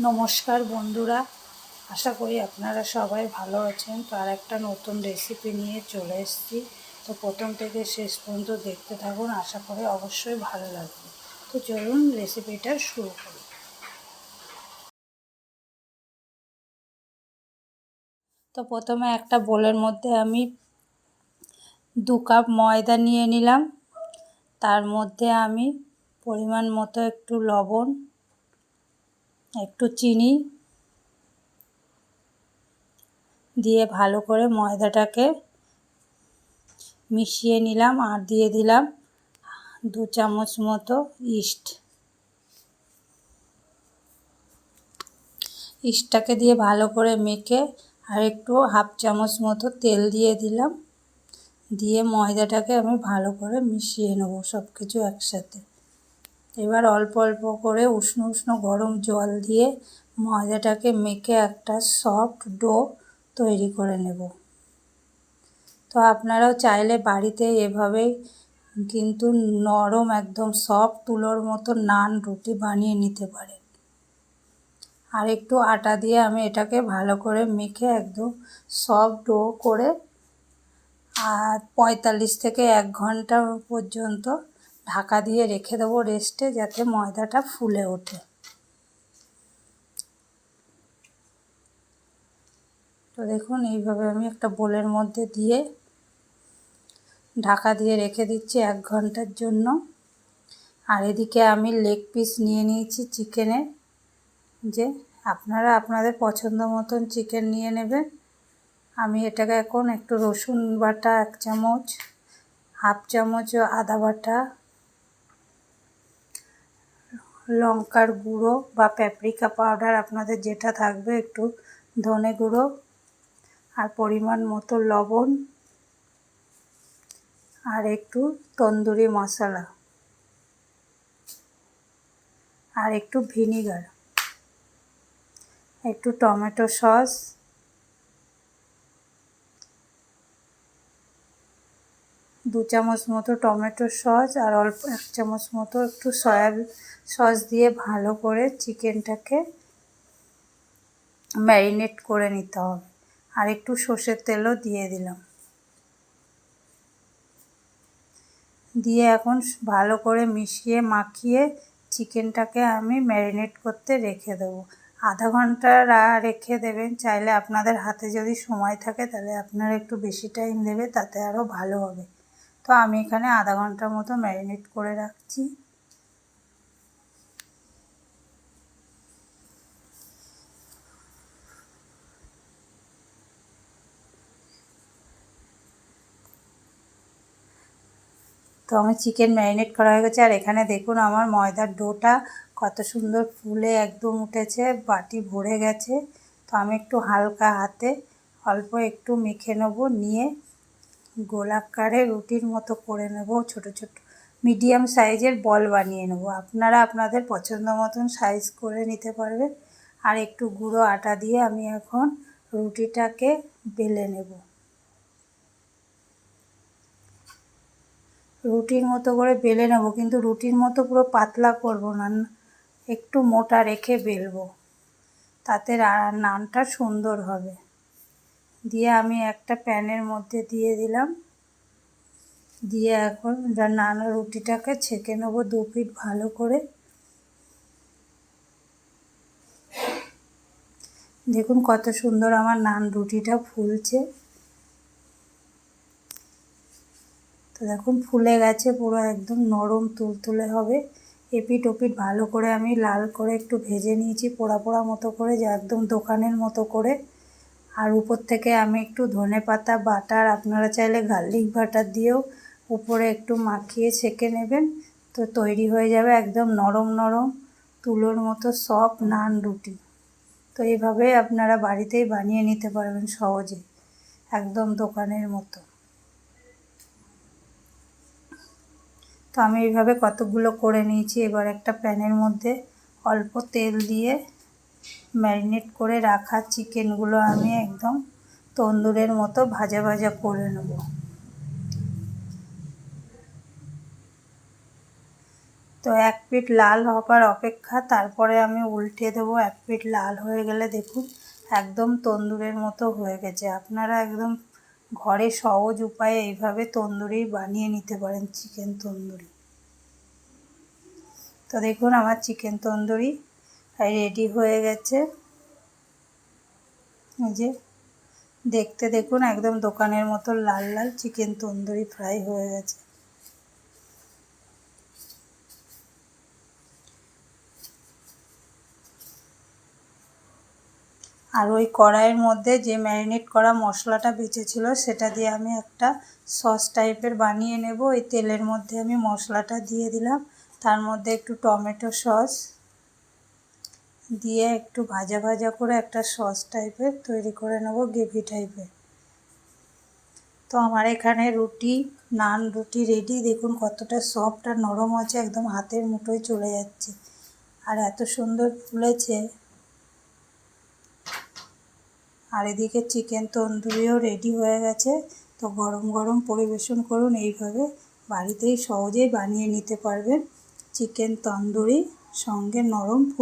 নমস্কার বন্ধুরা, আশা করি আপনারা সবাই ভালো আছেন। তো আর একটা নতুন রেসিপি নিয়ে চলে এসেছি। তো প্রথম থেকে শেষ পর্যন্ত দেখতে থাকুন, আশা করি অবশ্যই ভালো লাগবে। তো চলুন রেসিপিটা শুরু করি। তো প্রথমে একটা বোলের মধ্যে আমি দু কাপ ময়দা নিয়ে নিলাম। তার মধ্যে আমি পরিমাণ মতো একটু লবণ একটু চিনি দিয়ে ভালো করে ময়দাটাকে মিশিয়ে নিলাম আর দিয়ে দিলাম দু চামচ মতো ইস্ট। ইস্টটাকে দিয়ে ভালো করে মেখে আর একটু হাফ চামচ মতো তেল দিয়ে দিলাম। দিয়ে ময়দাটাকে আমি ভালো করে মিশিয়ে নেব সব কিছু একসাথে। এবার অল্প অল্প করে উষ্ণ উষ্ণ গরম জল দিয়ে ময়দাটাকে মেখে একটা সফট ডো তৈরি করে নেব। তো আপনারাও চাইলে বাড়িতে এভাবেই কিন্তু নরম একদম সফট তুলোর মতো নান রুটি বানিয়ে নিতে পারেন। আর একটু আটা দিয়ে আমি এটাকে ভালো করে মেখে একদম সফট ডো করে, আর পঁয়তাল্লিশ থেকে এক ঘণ্টা পর্যন্ত ঢাকা দিয়ে রেখে দেবো রেস্টে যাতে ময়দাটা ফুলে ওঠে। তো দেখুন, এইভাবে আমি একটা বোলের মধ্যে দিয়ে ঢাকা দিয়ে রেখে দিচ্ছি এক ঘণ্টার জন্য। আর এদিকে আমি লেগ পিস নিয়ে নিয়েছি চিকেনের যে আপনারা আপনাদের পছন্দ মতন চিকেন নিয়ে নেবেন। আমি এটাকে এখন একটু রসুন বাটা এক চামচ, হাফ চামচ আদা বাটা লঙ্কার গুঁড়ো বা প্যাপরিকা পাউডার আপনাদের যেটা থাকবে একটু ধনে গুঁড়ো আর পরিমাণ মতো লবণ আর একটু তন্দুরি মশলা আর একটু ভিনিগার, একটু টমেটো সস দু চামচ মতো টমেটো সস আর অল্প এক চামচ মতো একটু সয়াবিন সস দিয়ে ভালো করে চিকেনটাকে ম্যারিনেট করে নিতে হবে। আর একটু সর্ষের তেলও দিয়ে দিলাম। দিয়ে এখন ভালো করে মিশিয়ে মাখিয়ে চিকেনটাকে আমি ম্যারিনেট করতে রেখে দেবো। আধা ঘণ্টা রেখে দেবেন, চাইলে আপনাদের হাতে যদি সময় থাকে তাহলে আপনারা একটু বেশি টাইম দেবে, তাতে আরও ভালো হবে। তো আমি এখানে আধা ঘণ্টার মতো ম্যারিনেট করে রাখছি। তো আমার চিকেন ম্যারিনেট করা হয়ে গেছে। আর এখানে দেখুন আমার ময়দার ডোটা কত সুন্দর ফুলে একদম উঠেছে, বাটি ভরে গেছে। তো আমি একটু হালকা হাতে অল্প একটু মেখে নেব, নিয়ে গোলাকারে রুটির মতো করে নেব, ছোট ছোট মিডিয়াম সাইজের বল বানিয়ে নেব। আপনারা আপনাদের পছন্দ মতন সাইজ করে নিতে পারবেন। আর একটু গুঁড়ো আটা দিয়ে আমি এখন রুটিটাকে বেলে নেব। রুটির মতো করে বেলে নেব, কিন্তু রুটির মতো পুরো পাতলা করব না, একটু মোটা রেখে বেলবো। তাতে নানটা সুন্দর হবে। দিয়ে আমি একটা প্যানের মধ্যে দিয়ে দিলাম। দিয়ে এখন নান রুটিটাকে ছেঁকে নেব দু পিঠ ভালো করে। দেখুন কত সুন্দর আমার নান রুটিটা ফুলছে। তো দেখুন ফুলে গেছে, পুরো একদম নরম তুলতুলে হবে। এপিট ওপিট ভালো করে আমি লাল করে একটু ভেজে নিয়েছি, পোড়া পোড়া মতো করে, যে একদম দোকানের মতো করে। আর উপর থেকে আমি একটু ধনে পাতা, বাটার, আপনারা চাইলে গার্লিক বাটার দিয়েও উপরে একটু মাখিয়ে ছেঁকে নেবেন। তো তৈরি হয়ে যাবে একদম নরম নরম তুলোর মতো সফট নান রুটি। তো এইভাবে আপনারা বাড়িতেই বানিয়ে নিতে পারবেন সহজে, একদম দোকানের মতো। তো আমি এইভাবে কতগুলো করে নিয়েছি, এবার একটা প্যানের মধ্যে অল্প তেল দিয়ে ম্যারিনেট করে রাখা চিকেনগুলো আমি একদম তন্দুরের মতো ভাজা ভাজা করে নেব। তো এক পিঠ লাল হবার অপেক্ষা, তারপরে আমি উল্টে দেবো, এক পিঠ লাল হয়ে গেলে দেখুন একদম তন্দুরের মতো হয়ে গেছে। আপনারা একদম ঘরে সহজ উপায়ে এইভাবে তন্দুরি বানিয়ে নিতে পারেন, চিকেন তন্দুরি। তো দেখুন আমার চিকেন তন্দুরি রেডি হয়ে গেছে। যে, দেখতে দেখুন, একদম দোকানের মতো লাল লাল চিকেন তন্দুরি ফ্রাই হয়ে গেছে। আর ওই কড়াইয়ের মধ্যে যে ম্যারিনেট করা মশলাটা বেঁচেছিল, সেটা দিয়ে আমি একটা সস টাইপের বানিয়ে নেব। ওই তেলের মধ্যে আমি মশলাটা দিয়ে দিলাম। তার মধ্যে একটু টমেটো সস দিয়ে একটু ভাজা ভাজা করে একটা সস টাইপের তৈরি করে নেব, গ্রেভি টাইপের তো আমার এখানে রুটি, নান রুটি রেডি দেখুন কতটা সফট আর নরম আছে একদম হাতের মুঠোয় চলে যাচ্ছে। আর এত সুন্দর ফুলেছে। আর এদিকে চিকেন তন্দুরিও রেডি হয়ে গেছে। তো গরম গরম পরিবেশন করুন, এইভাবে বাড়িতেই সহজেই বানিয়ে নিতে পারবেন। চিকেন তন্দুরি সঙ্গে নরম ফুল